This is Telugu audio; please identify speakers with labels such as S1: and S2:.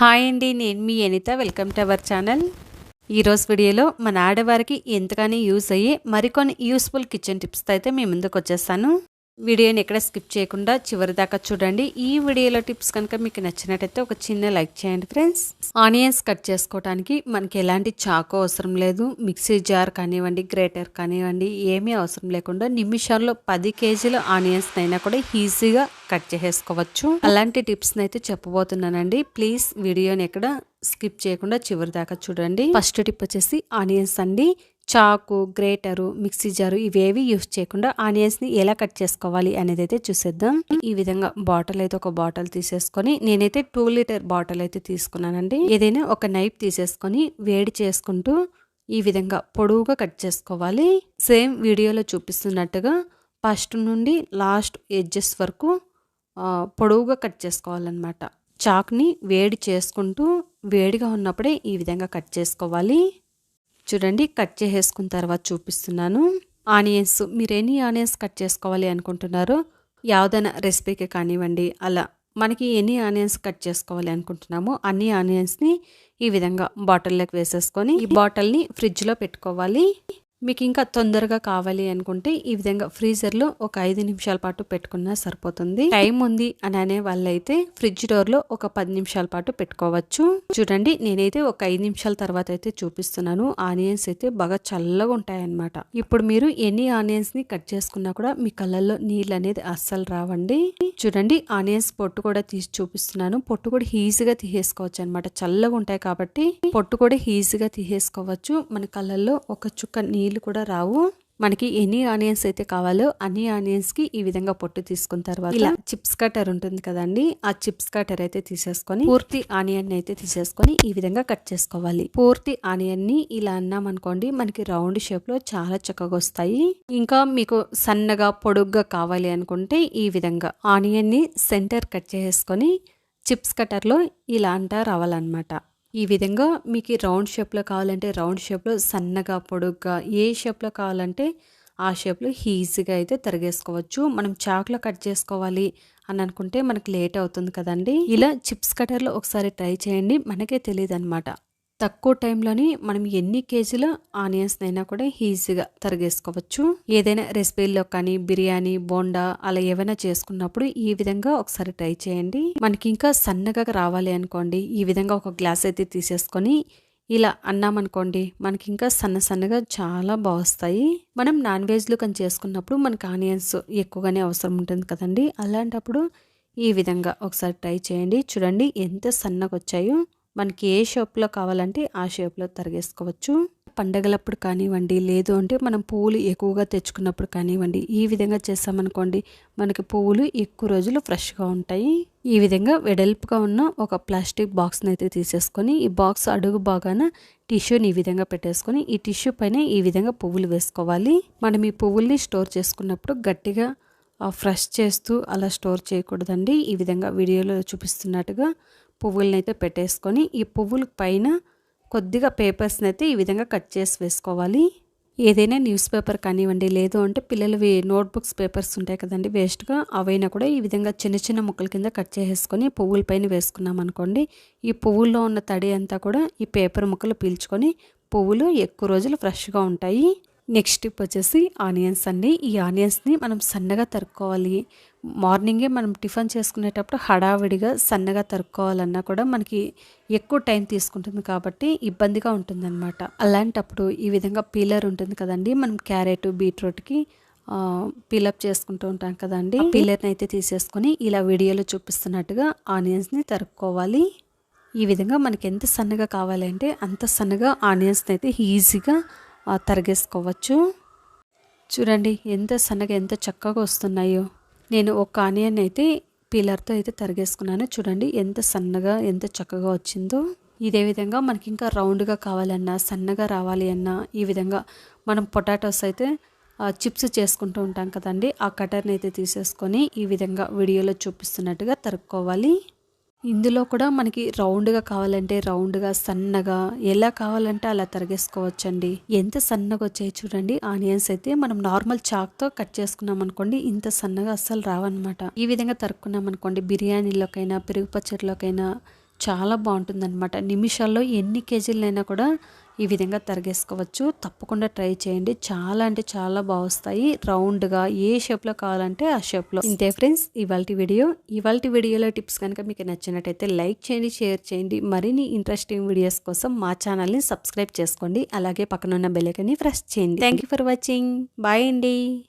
S1: హాయ్ అండి నేను మీ Anitha. Welcome to our channel. ఈరోజు వీడియోలో మన ఆడవారికి ఎంతగానో యూస్ అయ్యే మరికొన్ని యూస్ఫుల్ కిచెన్ టిప్స్తో అయితే మీ ముందుకు వచ్చేస్తాను. వీడియోని ఎక్కడ స్కిప్ చేయకుండా చివరి దాకా చూడండి. ఈ వీడియోలో టిప్స్ కనుక మీకు నచ్చినట్టయితే ఒక చిన్న లైక్ చేయండి ఫ్రెండ్స్. ఆనియన్స్ కట్ చేసుకోవడానికి మనకి ఎలాంటి చాకు అవసరం లేదు. మిక్సీ జార్ కానివ్వండి గ్రేటర్ కానివ్వండి ఏమీ అవసరం లేకుండా నిమిషాల్లో పది కేజీల ఆనియన్స్ అయినా కూడా ఈజీగా కట్ చేసేసుకోవచ్చు. అలాంటి టిప్స్ని అయితే చెప్పబోతున్నానండి. ప్లీజ్ వీడియోని ఎక్కడ స్కిప్ చేయకుండా చివరి దాకా చూడండి. ఫస్ట్ టిప్ వచ్చేసి ఆనియన్స్ అండి. చాకు గ్రేటరు మిక్సీ జారు ఇవేవి యూస్ చేయకుండా ఆనియన్స్ని ఎలా కట్ చేసుకోవాలి అనేది అయితే చూసేద్దాం. ఈ విధంగా బాటిల్ అయితే ఒక బాటిల్ తీసేసుకొని నేనైతే టూ లీటర్ బాటిల్ అయితే తీసుకున్నానండి. ఏదైనా ఒక నైఫ్ తీసేసుకొని వేడి చేసుకుంటూ ఈ విధంగా పొడవుగా కట్ చేసుకోవాలి. సేమ్ వీడియోలో చూపిస్తున్నట్టుగా ఫస్ట్ నుండి లాస్ట్ ఎడ్జెస్ వరకు పొడవుగా కట్ చేసుకోవాలన్నమాట. చాక్ని వేడి చేసుకుంటూ వేడిగా ఉన్నప్పుడే ఈ విధంగా కట్ చేసుకోవాలి. చూడండి కట్ చేసేసుకున్న తర్వాత చూపిస్తున్నాను. ఆనియన్స్ మీరు ఎన్ని ఆనియన్స్ కట్ చేసుకోవాలి అనుకుంటున్నారో యావదైనా రెసిపీకి కానివ్వండి అలా మనకి ఎన్ని ఆనియన్స్ కట్ చేసుకోవాలి అనుకుంటున్నామో అన్ని ఆనియన్స్ని ఈ విధంగా బాటిల్లోకి వేసేసుకొని ఈ బాటిల్ని ఫ్రిడ్జ్లో పెట్టుకోవాలి. మీకు ఇంకా తొందరగా కావాలి అనుకుంటే ఈ విధంగా ఫ్రీజర్లో ఒక ఐదు నిమిషాల పాటు పెట్టుకున్నా సరిపోతుంది. టైం ఉంది అని అనే వాళ్ళైతే ఫ్రిడ్జ్ డోర్లో ఒక పది నిమిషాల పాటు పెట్టుకోవచ్చు. చూడండి నేనైతే ఒక ఐదు నిమిషాల తర్వాత అయితే చూపిస్తున్నాను. ఆనియన్స్ అయితే బాగా చల్లగా ఉంటాయన్నమాట. ఇప్పుడు మీరు ఎన్ని ఆనియన్స్ని కట్ చేసుకున్నా కూడా మీ కళ్ళల్లో నీళ్ళు అనేది అస్సలు రావండి. చూడండి ఆనియన్స్ పొట్టు కూడా తీసి చూపిస్తున్నాను. పొట్టు కూడా ఈజీగా తీసేసుకోవచ్చు అనమాట చల్లగా ఉంటాయి కాబట్టి పొట్టు కూడా ఈజీగా తీసేసుకోవచ్చు. మన కళ్ళల్లో ఒక చుక్క నీళ్ళు నీళ్ళు కూడా రావు. మనకి ఎన్ని ఆనియన్స్ అయితే కావాలో అన్ని ఆనియన్స్కి ఈ విధంగా పొట్టు తీసుకున్న తర్వాత ఇలా చిప్స్ కటర్ ఉంటుంది కదండి ఆ చిప్స్ కటర్ అయితే తీసేసుకొని పూర్తి ఆనియన్ అయితే తీసేసుకొని ఈ విధంగా కట్ చేసుకోవాలి. పూర్తి ఆనియన్ని ఇలా అన్నాం అనుకోండి మనకి రౌండ్ షేప్లో చాలా చక్కగా వస్తాయి. ఇంకా మీకు సన్నగా పొడుగ్గా కావాలి అనుకుంటే ఈ విధంగా ఆనియన్ని సెంటర్ కట్ చేసుకొని చిప్స్ కటర్లో ఇలా అంటా రావాలన్నమాట. ఈ విధంగా మీకు రౌండ్ షేప్లో కావాలంటే రౌండ్ షేప్లో సన్నగా పొడుగ్గా ఏ షేప్లో కావాలంటే ఆ షేప్లో ఈజీగా అయితే తరిగేసుకోవచ్చు. మనం చాక్లో కట్ చేసుకోవాలి అని అనుకుంటే మనకు లేట్ అవుతుంది కదండి. ఇలా చిప్స్ కటర్లో ఒకసారి ట్రై చేయండి. మనకే తెలియదు అనమాట తక్కువ టైంలోని మనం ఎన్ని కేజీల ఆనియన్స్ అయినా కూడా ఈజీగా తరిగేసుకోవచ్చు. ఏదైనా రెసిపీల్లో కానీ బిర్యానీ బోండా అలా ఏవైనా చేసుకున్నప్పుడు ఈ విధంగా ఒకసారి ట్రై చేయండి. మనకి ఇంకా సన్నగా రావాలి అనుకోండి. ఈ విధంగా ఒక గ్లాస్ అయితే తీసేసుకొని ఇలా అన్నామనుకోండి మనకి ఇంకా సన్న సన్నగా చాలా బాగుస్తాయి. మనం నాన్ వెజ్లు కానీ చేసుకున్నప్పుడు మనకి ఆనియన్స్ ఎక్కువగానే అవసరం ఉంటుంది కదండి. అలాంటప్పుడు ఈ విధంగా ఒకసారి ట్రై చేయండి. చూడండి ఎంత సన్నగా వచ్చాయో మనకి ఏ షేప్లో కావాలంటే ఆ షేప్లో తరిగేసుకోవచ్చు. పండగలప్పుడు కానివ్వండి లేదు అంటే మనం పువ్వులు ఎక్కువగా తెచ్చుకున్నప్పుడు కానివ్వండి ఈ విధంగా చేస్తామనుకోండి మనకి పువ్వులు ఎక్కువ రోజులు ఫ్రెష్గా ఉంటాయి. ఈ విధంగా వెడల్పుగా ఉన్న ఒక ప్లాస్టిక్ బాక్స్ని అయితే తీసేసుకొని ఈ బాక్స్ అడుగు బాగాన టిష్యూని ఈ విధంగా పెట్టేసుకొని ఈ టిష్యూ పైన ఈ విధంగా పువ్వులు వేసుకోవాలి. మనం ఈ పువ్వుల్ని స్టోర్ చేసుకున్నప్పుడు గట్టిగా ఫ్రెష్ చేస్తూ అలా స్టోర్ చేయకూడదండి. ఈ విధంగా వీడియోలో చూపిస్తున్నట్టుగా పువ్వుల్ని అయితే పెట్టేసుకొని ఈ పువ్వుల పైన కొద్దిగా పేపర్స్ని అయితే ఈ విధంగా కట్ చేసి వేసుకోవాలి. ఏదైనా న్యూస్ పేపర్ కానివ్వండి లేదు అంటే పిల్లలవి నోట్బుక్స్ పేపర్స్ ఉంటాయి కదండి వేస్ట్గా అవైనా కూడా ఈ విధంగా చిన్న చిన్న ముక్కల కింద కట్ చేసేసుకొని పువ్వుల పైన వేసుకున్నాం అనుకోండి ఈ పువ్వుల్లో ఉన్న తడి అంతా కూడా ఈ పేపర్ ముక్కలు పీల్చుకొని పువ్వులు ఎక్కువ రోజులు ఫ్రెష్గా ఉంటాయి. నెక్స్ట్ టిప్ వచ్చేసి ఆనియన్స్ అండి. ఈ ఆనియన్స్ని మనం సన్నగా తరుక్కోవాలి. మార్నింగే మనం టిఫిన్ చేసుకునేటప్పుడు హడావిడిగా సన్నగా తరుక్కోవాలన్నా కూడా మనకి ఎక్కువ టైం తీసుకుంటుంది కాబట్టి ఇబ్బందిగా ఉంటుందన్నమాట. అలాంటప్పుడు ఈ విధంగా పీలర్ ఉంటుంది కదండి. మనం క్యారెట్ బీట్రూట్కి పీలప్ చేసుకుంటూ ఉంటాం కదండి. పీలర్ని అయితే తీసేసుకొని ఇలా వీడియోలో చూపిస్తున్నట్టుగా ఆనియన్స్ని తరుక్కోవాలి. ఈ విధంగా మనకి ఎంత సన్నగా కావాలంటే అంత సన్నగా ఆనియన్స్ని అయితే ఈజీగా తరిగేసుకోవచ్చు. చూడండి ఎంత సన్నగా ఎంత చక్కగా వస్తున్నాయో. నేను ఒక ఆనియన్ అయితే పీలర్తో అయితే తరిగేసుకున్నాను. చూడండి ఎంత సన్నగా ఎంత చక్కగా వచ్చిందో. ఇదే విధంగా మనకి ఇంకా రౌండ్గా కావాలన్నా సన్నగా రావాలి అన్నా ఈ విధంగా మనం పొటాటోస్ అయితే చిప్స్ చేసుకుంటూ ఉంటాం కదండి ఆ కటర్ని అయితే తీసేసుకొని ఈ విధంగా వీడియోలో చూపిస్తున్నట్టుగా తరుక్కోవాలి. ఇందులో కూడా మనకి రౌండ్గా కావాలంటే రౌండ్గా సన్నగా ఎలా కావాలంటే అలా తరిగేసుకోవచ్చండి. ఎంత సన్నగా వచ్చాయి చూడండి. ఆనియన్స్ అయితే మనం నార్మల్ చాక్తో కట్ చేసుకున్నాం అనుకోండి ఇంత సన్నగా అస్సలు రావన్నమాట. ఈ విధంగా తరుక్కున్నాం అనుకోండి బిర్యానీలోకైనా పెరుగు పచ్చడిలోకైనా చాలా బాగుంటుందన్నమాట. నిమిషాల్లో ఎన్ని కేజీలైనా కూడా ఈ విధంగా తరిగేసుకోవచ్చు. తప్పకుండా ట్రై చేయండి. చాలా అంటే చాలా బాగుస్తాయి. రౌండ్గా ఏ షేప్లో కావాలంటే ఆ షేప్లో. ఇంతే ఫ్రెండ్స్ ఇవాళ వీడియో. ఇవాళ వీడియోలో టిప్స్ కనుక మీకు నచ్చినట్టయితే లైక్ చేయండి షేర్ చేయండి. మరిన్ని ఇంట్రెస్టింగ్ వీడియోస్ కోసం మా ఛానల్ని సబ్స్క్రైబ్ చేసుకోండి. అలాగే పక్కనున్న బెల్లకని ప్రెస్ చేయండి. Thank for watching. బాయ్ అండి.